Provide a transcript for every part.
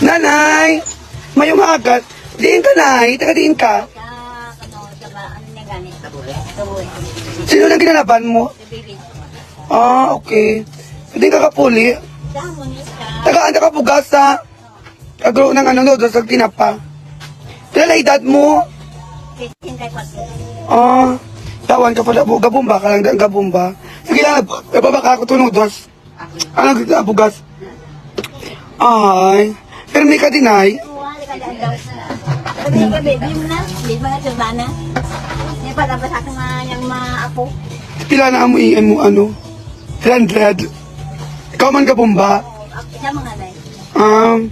Nanay! Mayong agat. Diin ka, nay. Taga diin ka. Sino nang kinalaban mo? Ah, okay. Diin ka kapuli. Ka. Tagaan ka bugas sa kagro ng ano no, doon sa tinapa. Pila na edad mo? 15 kay Pasko. Ah, tawan ka pala. bu- Gabumba ka lang, gabumba. Sige lang, nababaka ako tunudos. Ano kita bugas? Ay, pero may kadinay. Wala ka dyan daw. Sabi ka, baby mo na. Baby mo na, turbana. Pa tapos ako nga yung maapo. Pila na mo iyan mo ano? 100. Ikaw man gabumba. Sa mga nai. Um,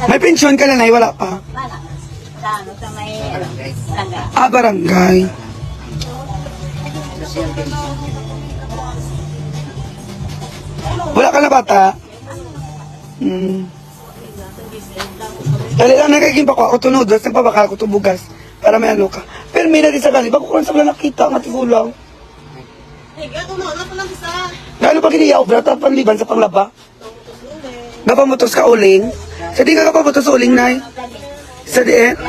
ka? may pensyon ka na, nay, wala pa. Wala. Sa ano, sa may, ano, tangga. Ah, barangay. Wala ka na bata? Hmm. Dali lang nagiging pa ko ako tunod, tapos nagpabaka ako tubugas para may ano ka. Pero may na din sa gali, bago ko lang sa nakita ang atigulang. Gaano pa kiniya obra, tapos panliban sa panglaba? Gapamutos ka uling? Sa di ka kapamutos uling, nay? Sa di eh? Mo.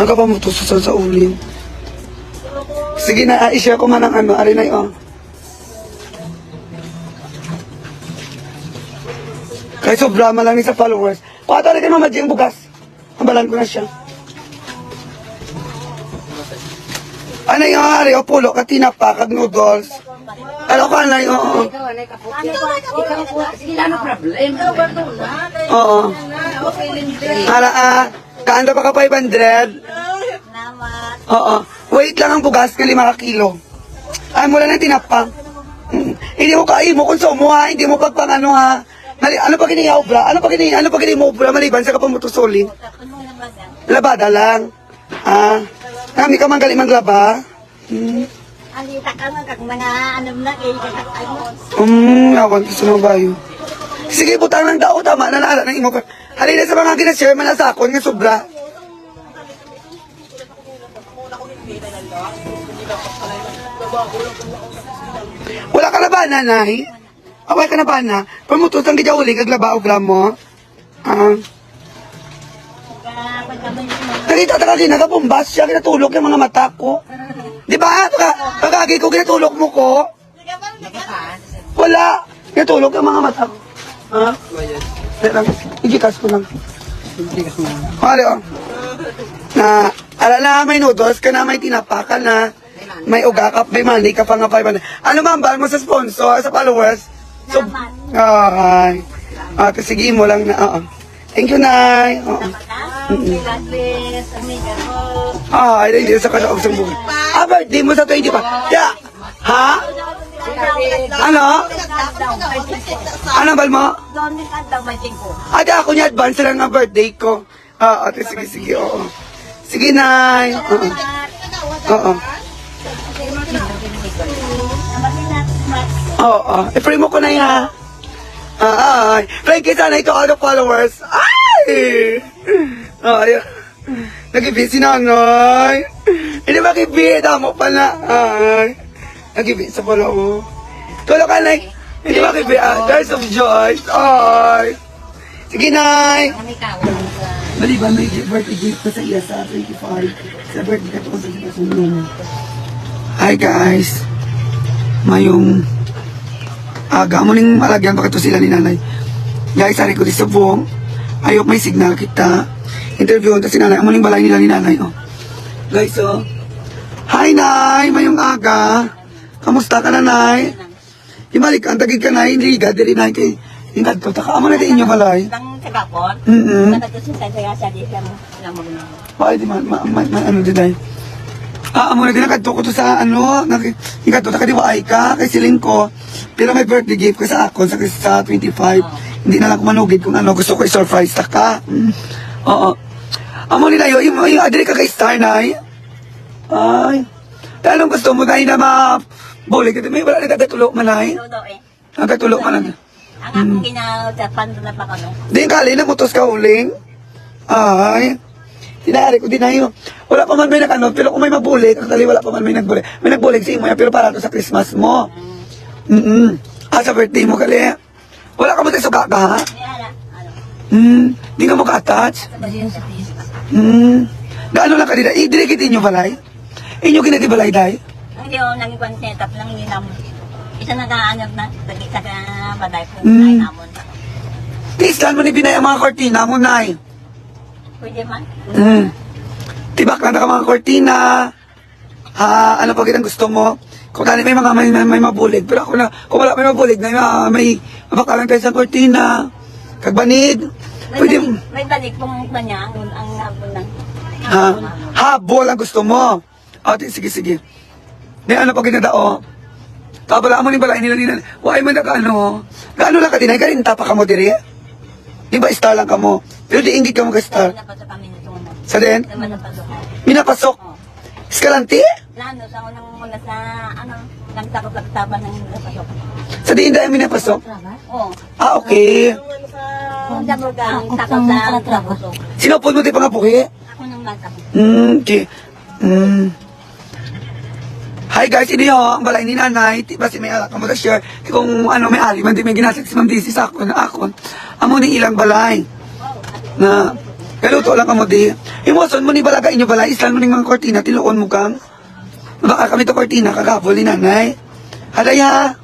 Ang kapamutos sa sa uling. Sige na, ah, i-share ko man ang ano, arin na yun. Kaya sobra man lang ni sa followers. Pakata rin kay Mama Jing bugas. Ambalan ko na siya. Ano yung ari, o pulo, katina pa, kag noodles. Ano ka na yun? Oo. Sige, ano problem? Oo. Ara, ah, kaanda pa ka 500? Namat. Oo. Wait lang ang bugas ka lima ka kilo. Ay, mula na tinapang. Mm. Hindi mo kain mo konsumo ha. Hindi mo pagpang ano ha. Mali, ano pa kini obra? Ano pa kini ano pa kini mo obra maliban sa kapamutusoli? Labada lang. Ah. Kami ka man gali maglaba. Hmm. Alita ka nga kag mga ano na kay kakatay mo. Um, awan ko sa mga bayo. Sige, butang ng dao, tama na naala ng imo. Halina sa mga ginashare man na sa akon nga sobra. Wala ka na ba, nanay? Away ka na ba na? Pamutos ang gidya uli, kaglaba o mo? Ah, mo. nakita ta kasi nagabumbas siya, kinatulog yung mga mata ko. Di ba? Pagka, pagkagi ko, kinatulog mo ko. Wala. Kinatulog yung mga mata ko. Ha? Wait lang. Igikas ko lang. Mali, oh. Na, ala may noodles ka na, may tinapa ka na, may ugakap, may money ka pa nga 500. Ano ba ang bahal mo sa sponsor, sa followers? So, ay. Ate, sige mo lang na, oo. Thank you, Nay. Oo. Ah, ay, hindi sa kalaog sa buhay. Ah, birthday mo sa 20 pa. Yeah. Ha? Ano? Ano bal mo? Ka tingko. Ate, ako niya advance lang ang birthday ko. Ah, ate, sige, sige, oo. Sige, Nay. Oo. Oo. Oo. I-pray mo ko na yan. Ah, ay. Pray kita na ito, all the followers. Ay! Ay. Nag-busy na, Nay. Hindi ba kibi? Damo pa na. Ay. Nag-busy sa pala, oh. Tulog ka, Nay. Hindi ba kibi? Ah, Tears of joy. Ay. Sige, Nay. Ka. Maliban, may birthday gift ko sa iya sa 25. Sa birthday ka to sa sila sa. Hi guys. Mayong aga mo ning malagyan pa sila ni nanay. Guys, ari ko di sa buong. Ayok may signal kita. Interview ta si nanay. Amo ning balay nila ni nanay. Oh. Guys, oh. Hi, Nay! Mayong aga. Kamusta ka na, Nay? Ibalik, ang tagig ka, Nay. Liga, diri, Nay. Kay, ingad ko. Taka, amo na din inyo balay. Nang tagapon. Mm-mm. Nakatusin sa saya sa di. Alam mo na. Di ma, ma, ma, ma, ano di dahil? Ah, amo na din nakadto ko to sa ano, naki, ikadto ta di ba ay ka kay siling ko. Pero may birthday gift ko sa ako sa, sa 25. Hindi na lang manugid kung ano gusto ko i-surprise ta ka. Mm. Oo. Amo nila yo, yung, yung adri ka kay Star Night. Ay. Dahil anong gusto mo na ma Buli ka may wala na katulo man ay. Eh. Ang katulo man lang. Ang akong ginagawa, pando na pa kami. Di kali na mutos ka uling. Ay. Tinayari ko din na yun. Wala pa man may nag-ano, pero kung may mabulig, actually wala pa man may nagbulig. May nagbulig sa imo yan, pero para to sa Christmas mo. Mm Ah, sa birthday mo kali. Wala ka mo tayo suka ka, ha? Hmm, di ka mo ka-attach? Sa sa. Hmm, gaano lang ka dito? I-direct inyo balay? Inyo kinati balay, day? Ang di ako naging konsetap lang hindi namon. Isa na kaanap na. Sa ka baday po. Mm. Ay namon. Tiislan mo ni Binay ang mga kortina mo, nay. Pwede man. Hmm. Tibak lang na ka mga kortina. Ha, ano pa kitang gusto mo? Kung tani may mga may, may, may mabulig. Pero ako na, kung wala may mabulig, na uh, may mapakalang tayo sa kortina. Kagbanid. May Pwede, balik, may balik pong kanya ang ang hapon ng ha, habol ang gusto mo. O, di- sige, sige. Di ano pa ginadao? Tabala mo ni balay nila nila. Why man naka ano? Gaano lang ka dinay? Galing tapa ka mo diri? Di ba star lang ka mo? Pero di ingit ka mo ka star. Sa din? Minapasok. Oh. Eskalante? Plano sa unang muna sa ano, nagtakot-taktaban ng napasok. Sa diin dahil minapasok? Oo. Ah, okay. Kung sa program, takot sa napasok. Sinupod mo di pa nga puhi? Ako nang bata ko. Hmm, okay. Hmm. Hi guys, ini ho, ang balay ni nanay, di ba si may alak mo share, kung ano may ali, man di may ginasik si Ma'am Dizzy sa akon, na akon, amo ni ilang balay, na, kaluto lang kamo di, imoson mo ni balaga inyo balay, islan mo ni mga kortina, tiluon mo kang, baka kami to kortina, kagapol ni nanay, haday ha,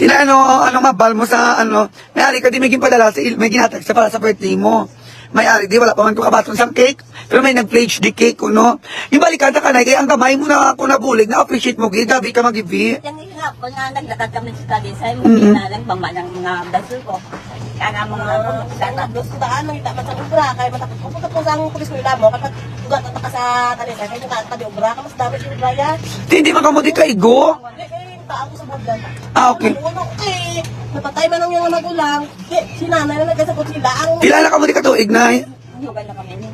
Tina ano, ano mabal mo sa ano, may ari ka di may ginpadala sa may ginatag sa para sa birthday mo. May ari di, wala pa man ko kabaton sa cake, pero may nag-pledge di cake, no? Yung balikata ka na, kaya ang kamay mo na ako nabulig, na-appreciate mo, gid, gabi ka mag-ibi. Yung ihap ko na naglakad kami sa Talisay, Mm-mm. hindi na lang pang ng mga dasul ko. Kaya mga Sana, dos ko daan nang dapat sa ubra kay matakot ko punta po sa ang pulis nila mo kapag ugat at ka sa talisa kay ka ka di ubra ka mas dapat yung ubra ya. Di, Hindi man kamo di ko sa budlan. Ah, okay. Ano eh napatay man ang mga magulang. Eh, si nanay na nagkasabot sila ang Pila na kamo di katuig, nay. Yugan na kami.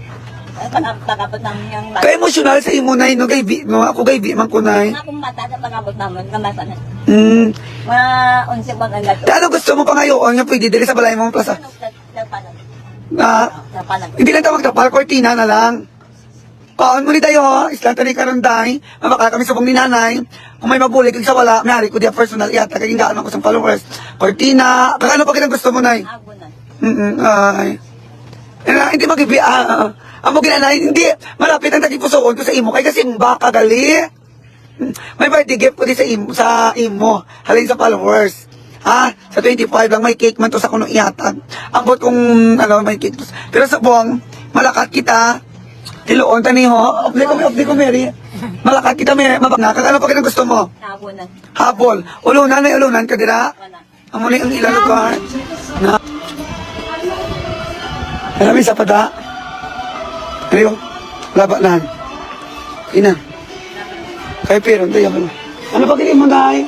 Pagkabot namin yung bata. Kaya emosyonal sa imo, nay, no, kay bi, no, ako kay bi, man ko, nay. Mga kong bata na pagkabot namin, kamasa na. Hmm. Mga unsi pag ang gato. Ano gusto mo pa ngayon, nga pwede, dili sa balay mo, plaza. Na, Hindi lang tawag tapal, kortina na lang. Kaon mo ni tayo, ha? Islang tani karon day. Mabakala kami subong ni nanay. Kung may mabulig sa wala, may ko dia personal yata kay gaan ako sa followers. Kortina, kag ano pa kinang gusto mo nay? Ago na. Mm ay. Eh, hindi magibi ah. Amo ginanay, hindi malapit ang tagipusoon ko sa imo kay kasi baka gali. May birthday gift ko di sa imo sa imo. Halin sa followers. Ha? Sa 25 lang may cake man to sa kuno ihatag. Ambot kung ano may cake to. Pero sa buwang malakat kita. Tiloon tani ho. Opli ko opli ko Mary. Malakat kita may mabanga. Kag ano pa kinang gusto mo? Ago na. Habol. Ulunan na ulunan ka dira. Wala. Amo ni ang ilang lugar. Na. Marami sa pada. Ano Labanan. Ina. Kay pero, tayo ba? Ano pa kini mo dai?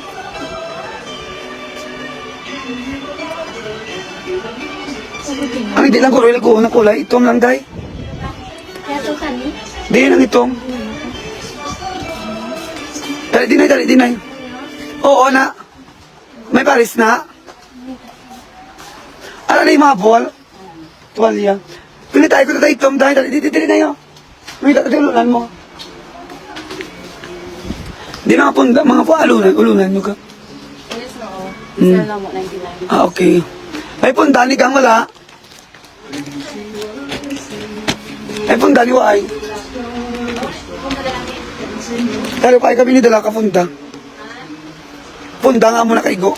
Ano di lang ko rin ko na kulay itom lang dai. Kaya to kani? Di nang itom. Dali dinay, dali dinay. Oo na. May paris na. Ano na yung mga ball? Tuwalya. Pinitay ko na tayo itom dahil dali na yun. May tatulunan mo. Di mga punda, mga po alunan, ulunan nyo ka. Yes no. Hmm. Isa lang mo 99. Ah, okay. May punta ni kang wala. May punta ni Waay. Pero kaya kami ni dala ka punta. Punta nga muna kaigo.